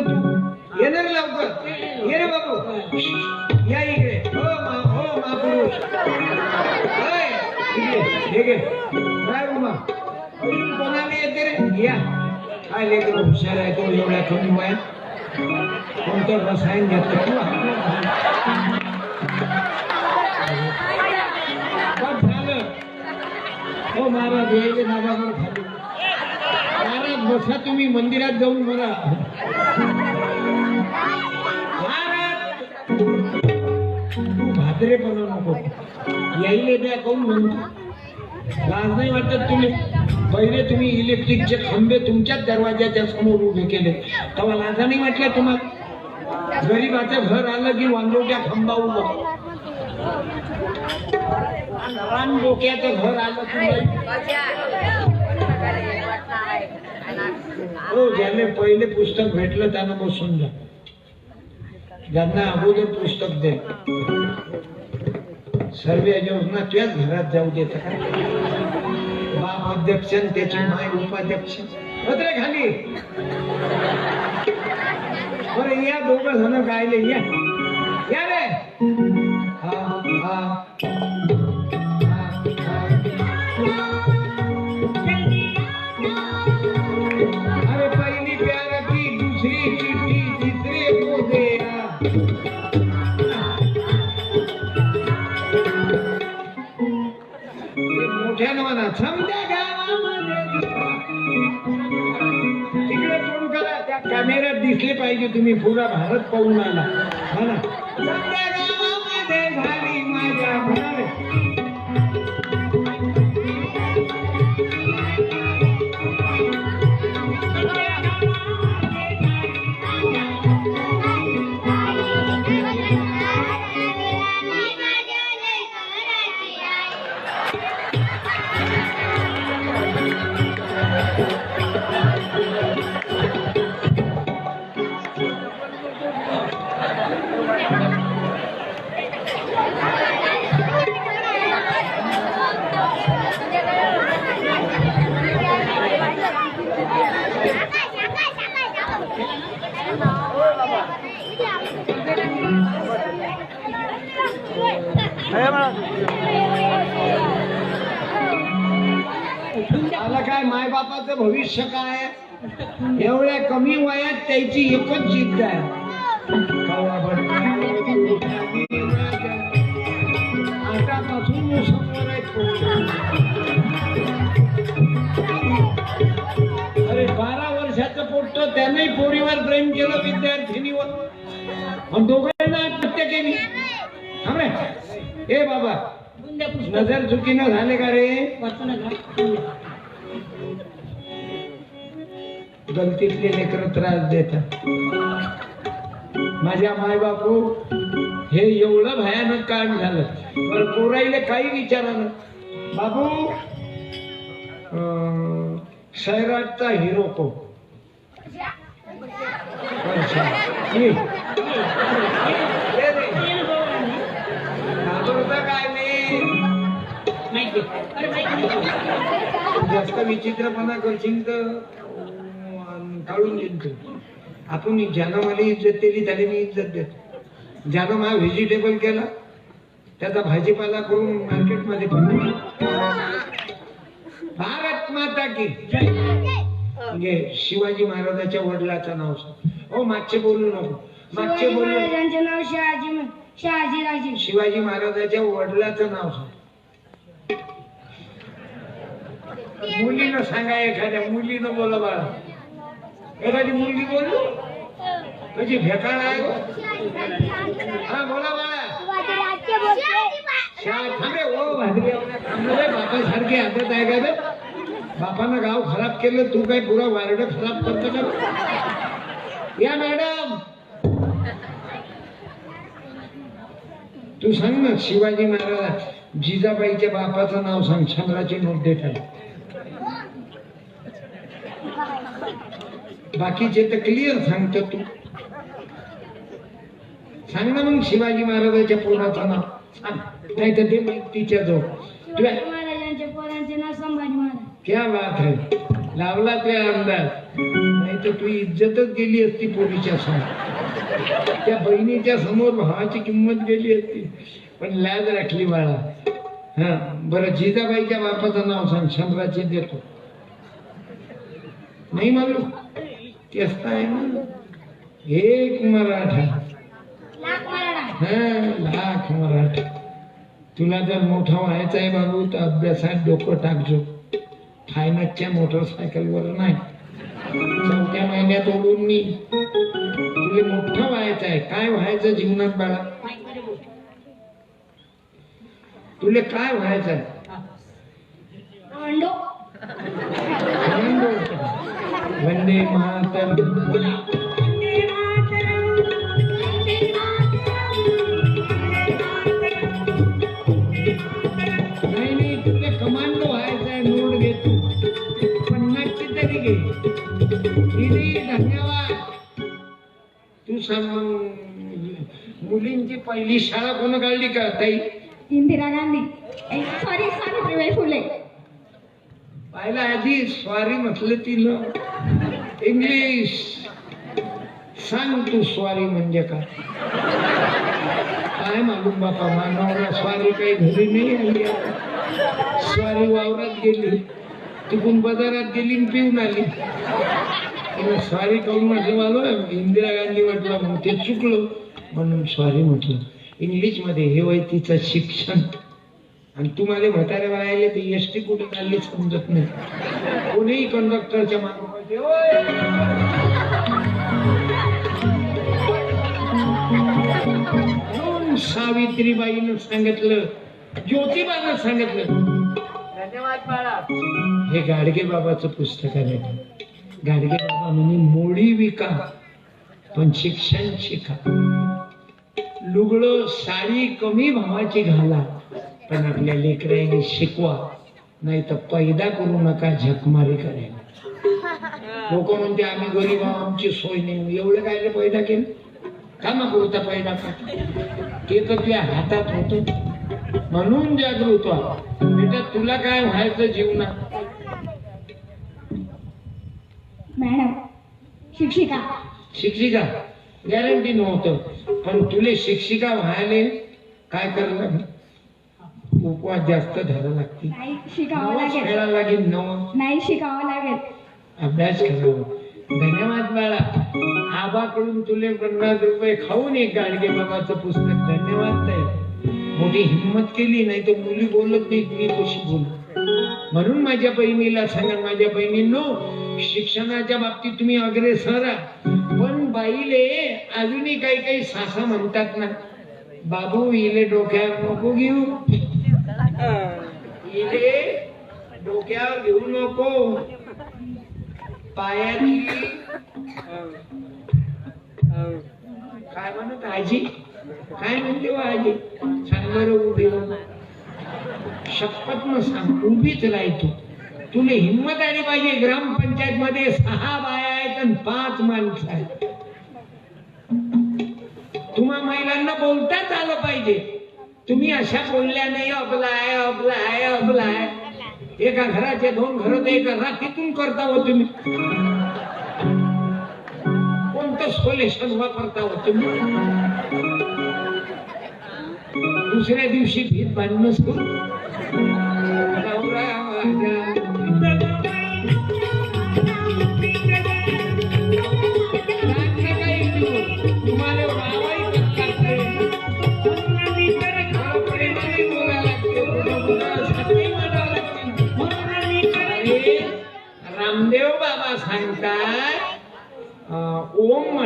मग येणार लवकर. ये रे बाबू. या इकडे. हो मा हो महापुरुष. होय, इकडे, काय उमा? कोणाला येते रे? या. काय लेकर हुशार आहे? तो एवढ्या कमी वयात? कोणतं रसायन घेतलं तू? झालं. हो महाराज यायचे महाराज बसा तुम्ही. मंदिरात जाऊन मला महाराज तू नको. यायले द्या कोण म्हणतो लाज नाही वाटत तुम्ही. पहिले तुम्ही इलेक्ट्रिकचे खांबे तुमच्याच दरवाजाच्या समोर उभे केले. तेव्हा लाजा नाही वाटल्या तुम्हाला? गरीबाचं घर आलं की वांजोट्या खांबा उभा. लहान डोक्याचं घर आलं तुम्हाला हो ज्याने पहिले पुस्तक भेटलं त्यानं बसून जा. ज्यांना अगोदर पुस्तक दे. सर्व योजना तुझ्याच घरात जाऊ देत बाप अध्यक्ष त्याची माय उपाध्यक्ष. पत्रे खाली. बरं या दोघ जण गायले या रे. हा हा, समजा गावामध्ये तिकडे तोंड करा त्या कॅमेऱ्यात दिसले पाहिजे तुम्ही. पुरा भारत पाहून आला. म्हणा समजा आला काय मायबापाचं भविष्य काय? एवढ्या कमी वयात त्याची एकच जिद्द आहे अरे बारा वर्षाचं पोट त्याने पोरीवर प्रेम केलं विद्यार्थिनीवर. मग दोघांना हत्या केली. थांबे ए बाबा नजर चुकीनं झाले का रे? गलतीतले लेकर त्रास देतात. माझ्या माय बापू हे एवढं भयानक काळ झालं. पण पोराईले काही विचारलं बाबू सैराटचा हिरो को जास्त विचित्रपणा करशील तर काढून देईन तू. आपण ज्यानं मला इज्जत दिली त्याला मी इज्जत देतो. ज्यानं मला व्हेजिटेबल केला त्याचा भाजीपाला करून मार्केटमध्ये भारत माता की म्हणजे शिवाजी महाराजाच्या वडिलाचं नाव हो मागचे बोलू नको. मागचे शिवाजी बोलू महाराजांचे नाव शहाजी म्हण- शहाजीराजे. शिवाजी महाराजाच्या वडिलाचं नाव सांग. मुलीनं सांगा एखाद्या मुलीनं बोला बाळा एखादी मुलगी बोलू? तुझी भेकाळ आहे हा बोला बाळा. थांबे ओ भाजरी थांबले बापासारखी आदत आहे का बे? बापानं गाव खराब केलं तू काय पुरा वारड खराब करतो का? या मॅडम. तू सांग ना शिवाजी महाराज जिजाबाईच्या बापाचं नाव सांग चंद्राची नोट देतात बाकीचे तर क्लिअर सांगतो तू. सांग ना मग शिवाजी महाराजाच्या पोराचं नाव. सांग. नाही तर ते तुला शिवाजी महाराजांच्या पोरांचे नाव संभाजी महाराज. क्या बात है. लावला ते अंदाज नाही तर तुझी इज्जतच गेली असती पोरीच्या समोर. त्या बहिणीच्या समोर भावाची किंमत गेली असती. पण लाज राखली बाळा. हा. बरं जिजाबाईच्या बापाचं नाव सांग. शंभराचे देतो. नाही मालूम. तर आहे ना? एक मराठा. लाख मराठा. हा लाख मराठा. तुला जर मोठा व्हायचा आहे बाबू तर अभ्यासात डोकं टाकजो. फायनासच्या मोटरसायकलवर नाही. चौथ्या महिन्यात ओढून मी तुला मोठं व्हायचं आहे. काय व्हायचं जीवनात बाळा? तुला काय व्हायचं आहे कमांडो आनंद होतो. वंदे मातरम नाही नाही तुला कमांडो व्हायचा आहे नोट घे तू पन्नासची तरी घे दिदी धन्यवाद तू. सांग मुलींची पहिली शाळा कोण काढली का ताई? इंदिरा गांधी. सॉरी सावित्रीबाई फुले. पाहिला आधी स्वारी म्हटलं तिनं. इंग्लिश सांग तू स्वारी म्हणजे काय? काय मालूम बापा मानवला स्वारी काही घरी नाही आली. स्वारी वावरात गेली. तिकून बाजारात गेली पिऊन आली. तिला स्वारी करून म्हटलं मला इंदिरा गांधी म्हटलं मग ते चुकलो. म्हणून स्वारी म्हटलं. इंग्लिशमध्ये हे वय तिचं शिक्षण. आणि तुम्हाला म्हातारे राहिले तर एस टी कुठे काढली समजत नाही. कोणीही कंडक्टरच्या मागे म्हणून सावित्रीबाईनं सांगितलं ज्योतिबानं सांगितलं धन्यवाद बाळा. हे गाडगे बाबाचं पुस्तक आहे गाडगे बाबा म्हणे मोडी विका पण शिक्षण शिका. लुगडं साडी कमी भावाची घाला. पण आपल्या लेकरांनी शिकवा नाही तर पैदा करू नका झकमारी करायला लोक म्हणते आम्ही गरीब आहोत आमची सोय नाही. एवढं काय पैदा केलं? का मग होता पैदा का ते तर तुझ्या हातात होत. म्हणून जागृत व्हा. बेटा तुला काय व्हायचं जीवनात? मॅडम शिक्षिका. शिक्षिका? गॅरंटी नव्हतं. पण तुले शिक्षिका व्हायले काय लागेल उपवास जास्त धरावा लागतील नाही शिकावं नवस लागेल. खेळायला लागेल नवस. नाही शिकावं लागेल. अभ्यास करावा. धन्यवाद बाळा. आबाकडून तुले पन्नास रुपये खाऊन एक गाडगे बाबाचं पुस्तक. धन्यवाद ताई. मोठी हिंमत केली नाही तर मुली बोलत नाही मी कशी बोल? म्हणून माझ्या बहिणीला सांगा माझ्या बहिणींनो शिक्षणाच्या बाबतीत तुम्ही अग्रेसर आहात. पण बाईले अजूनही काही काही सासा म्हणतात ना बाबू इले डोक्यावर नको घेऊ. इथे डोक्यावर घेऊ नको. पायाची काय म्हणत आजी? काय म्हणते हो आजी? सांग बरं उभी शपथ न सांग उभीच राहतो. तुला हिंमत आली पाहिजे ग्रामपंचायत मध्ये सहा बाया आहेत आणि पाच माणसं आहेत. तुम्हा महिलांना बोलताच आलं पाहिजे. तुम्ही अशा बोलल्याने नाही अबला आहे अबला आहे अबला आहे एका घराचे दोन घर एका राखीतून करता हो तुम्ही. कोणतं सोल्युशन वापरता हो तुम्ही? दुसऱ्या दिवशी भीत बांधणं सुरू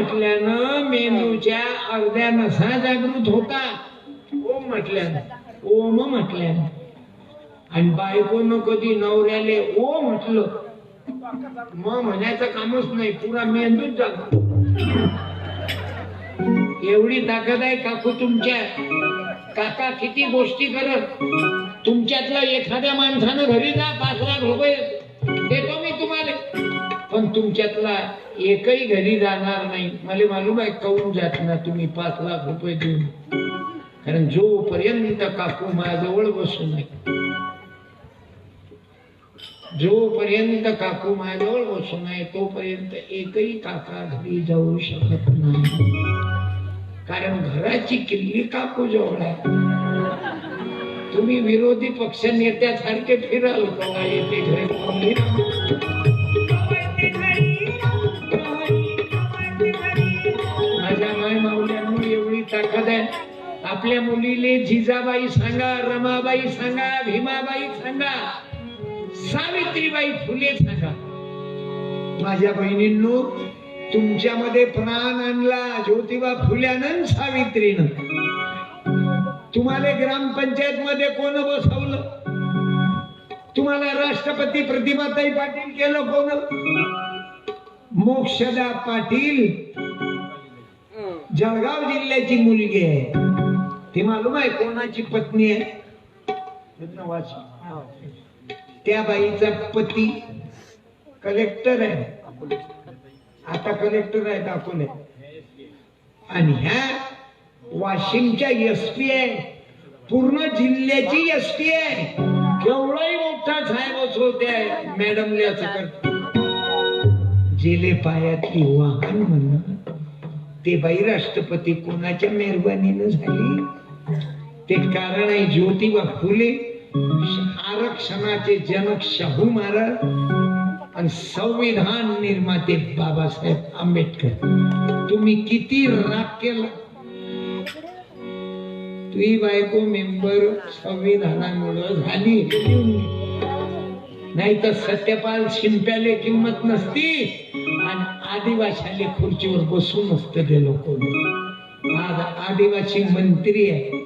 म्हटल्यानं मेंदूच्या अर्ध्या नसा जागृत होतात ओम म्हटल्यानं. ओम म्हटल्यानं. आणि बायकोनं कधी नवऱ्याले ओ म्हटलं. मग म्हणायचं कामच नाही पुरा मेंदूच जाग एवढी ताकद आहे काकू तुमच्या. काका किती गोष्टी करत. तुमच्यातल्या एखाद्या माणसानं घरी जा पाच लाख रुपये देतो मी तुम्हाला. पण तुमच्यातला एकही घरी जाणार नाही. मला मालूम आहे काऊन जात ना तुम्ही पाच लाख रुपये देऊन. कारण जोपर्यंत काकू माझ्याजवळ बसू नये जोपर्यंत काकू माझ्याजवळ बसू नये तोपर्यंत एकही काका घरी जाऊ शकत नाही. कारण घराची किल्ली काकू जवळ आहे. तुम्ही विरोधी पक्ष नेत्यासारखे फिराल कवा येते घरी. आपल्या मुलीले जिजाबाई सांगा रमाबाई सांगा भीमाबाई सांगा सावित्रीबाई फुले सांगा. माझ्या बहिणींनो तुमच्यामध्ये प्राण आणला ज्योतिबा फुल्यानं सावित्रीनं. तुम्हाला ग्रामपंचायत मध्ये कोण बसवलं? तुम्हाला राष्ट्रपती प्रतिभाताई पाटील केलं कोण? मोक्षदा पाटील. जळगाव जिल्ह्याची मुलगी आहे. ती मालूम आहे कोणाची पत्नी आहे? त्या बाईचा पती कलेक्टर आहे. आता कलेक्टर आहेत अकोले आणि ह्या वाशिमच्या एस पी आहे. पूर्ण जिल्ह्याची एस पी आहे. केवढाही मोठा साहेब असो त्या असं करतो जेले पायातली वाहन म्हणणं ते बाई राष्ट्रपती कोणाच्या मेहरबानीनं झाली? ते कारण आहे ज्योतिबा फुले आरक्षणाचे जनक शाहू महाराज आणि संविधान निर्माते बाबासाहेब आंबेडकर. तुम्ही किती राग केला? तुझी बायको मेंबर संविधानामुळं झाली. नाही तर सत्यपाल शिंप्याले किंमत नसती आणि आदिवासी खुर्चीवर बसून असत ते लोक. आज आदिवासी मंत्री आहे.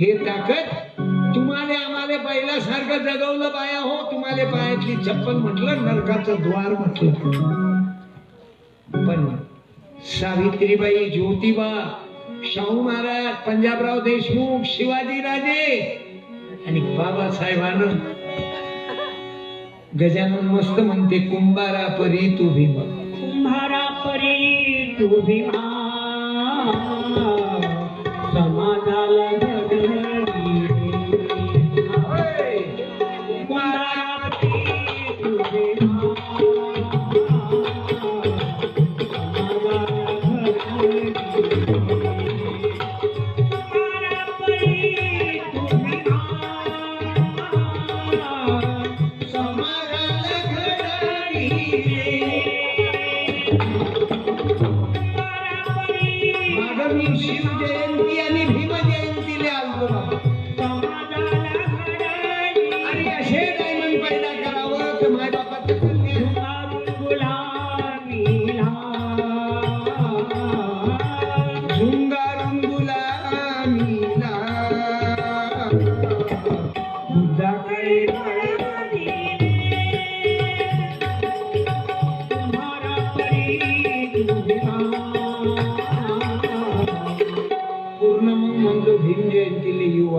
हे ताकद तुम्हाला आम्हाला बैलासारखं जगवलं बाया हो. तुम्हाला पायातली चप्पल म्हटलं नरकाचं द्वार म्हटलं. पण सावित्रीबाई ज्योतिबा शाहू महाराज पंजाबराव देशमुख शिवाजी राजे आणि बाबासाहेबानं गजानन मस्त म्हणते कुंभारा परी तू भीमा. कुंभारा परी तू भीमा. 上。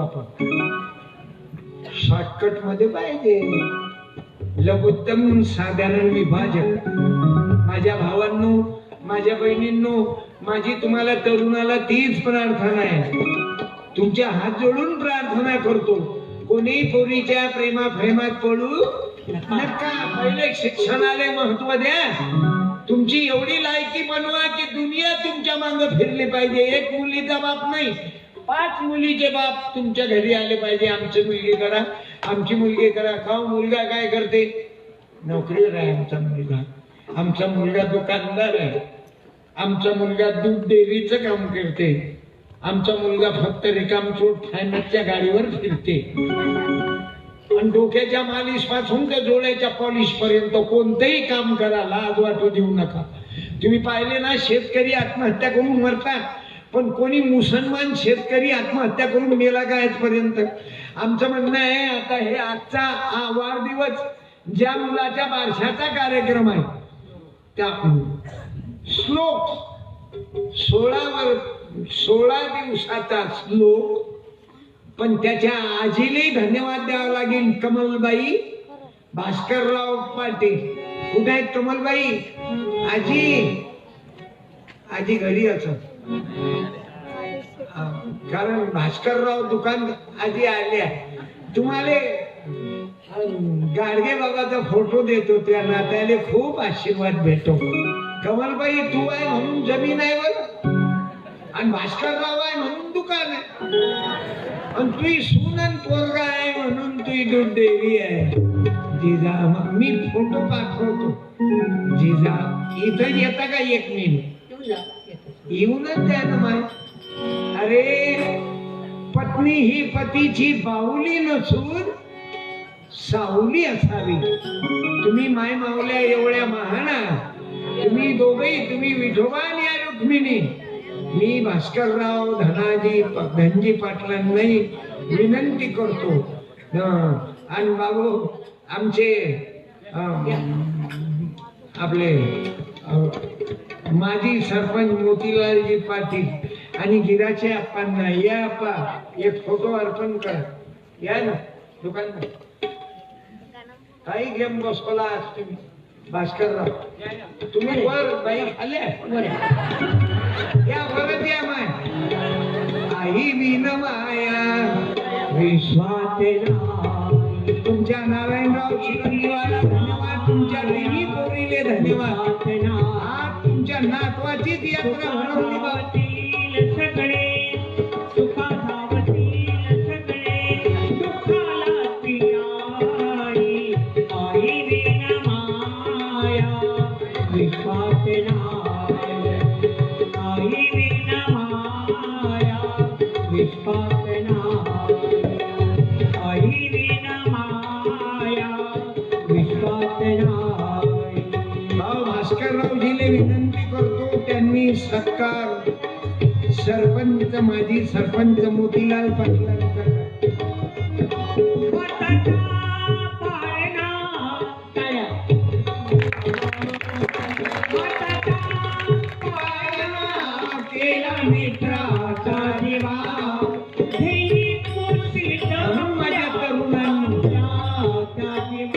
आपण. शॉर्टकटमध्ये पाहिजे. लघुत्तम साधारण विभाजक. माझ्या भावांनो माझ्या बहिणींनो माझी तुम्हाला तरुणाला तीच प्रार्थना आहे. तुमच्या हात जोडून प्रार्थना करतो. कोणी पोरीच्या प्रेमा प्रेमात पडू नका. पहिले शिक्षणाला महत्त्व द्या. तुमची एवढी लायकी बनवा की दुनिया तुमच्या मागे फिरली पाहिजे. एक मुलीचा बाप नाही पाच मुलीचे बाप तुमच्या घरी आले पाहिजे आमची मुलगी करा आमची मुलगी करा का मुलगा काय करते? नोकरीवर आहे आमचा मुलगा. आमचा मुलगा दुकानदार आहे. आमचा मुलगा दूध डेअरीचं काम करते. आमचा मुलगा फक्त रिकामचोट फायनान्सच्या गाडीवर फिरते. आणि डोक्याच्या मालिशपासून त्या जोड्याच्या पॉलिश पर्यंत कोणतंही काम करा लाज वाटू देऊ नका. तुम्ही पाहिले ना शेतकरी आत्महत्या करून मरतात. पण कोणी मुसलमान शेतकरी आत्महत्या करून मेला का आजपर्यंत? आमचं म्हणणं आहे आता हे आजचा हा वाढदिवस ज्या मुलाच्या बारशाचा कार्यक्रम आहे त्या श्लोक सोळावर सोळा दिवसाचा श्लोक पण त्याच्या आजीलाही धन्यवाद द्यावा लागेल कमलबाई भास्करराव पाटील. कुठे आहेत कमलबाई? आजी. आजी घरी असत कारण भास्करराव दुकान आधी आले तुम्हाला गाडगे बाबाचा फोटो देतो त्यांना त्याला खूप आशीर्वाद भेटतो कमलबाई तू आहे म्हणून जमीन आहे बर. आणि भास्करराव आहे म्हणून दुकान आहे. आणि तुझी सून आणि पोरगा आहे म्हणून तुझी दूध देवी आहे. जिजा मग मी फोटो पाठवतो. जिजा इथं येता का एक मिनिट येऊनच द्या ना माय. अरे पत्नी ही पतीची बाहुली नसून सावली असावी. तुम्ही माय मावल्या एवढ्या महान. तुम्ही दोघे तुम्ही विठोबा आणि या रुक्मिणी. मी भास्करराव धनाजी धनजी पाटलांनाही विनंती करतो. आणि बाबू आमचे आपले माजी सरपंच मोतीलालजी पाटील आणि गिराचे आप्पांना या आप्पा एक फोटो अर्पण करा. या ना दुकानदार. काही गेम बसवला आज तुम्ही. भास्करराव. तुम्ही वर बाई. आल्या या बघत या माय. आई विन माया. विश्वात तुमच्या नारायणराव चिरंजीवाला धन्यवाद. तुमच्या देवी पोरीले धन्यवाद. आज तुमच्या नातवाचीच यात्रा भरवली विनंती करतो त्यांनी सत्कार. सरपंच माजी सरपंच मोतीलाल पाटलांचा.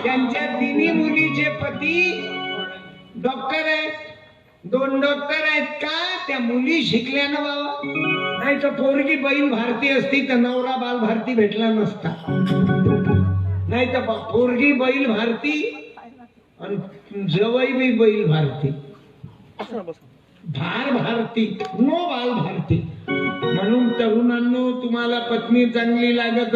त्यांच्या तिन्ही मुलीचे पती डॉक्टर दोन डॉक्टर आहेत का? त्या मुली शिकल्या ना बाबा. नाही तर पोरगी बैल भारती असती तर नवरा बाल भारती भेटला नसता. नाही तर पोरगी बैल भारती आणि जवई बी बैल भारती. भार भारती नो बाल भारती. म्हणून तरुणांनो तुम्हाला पत्नी चांगली लागत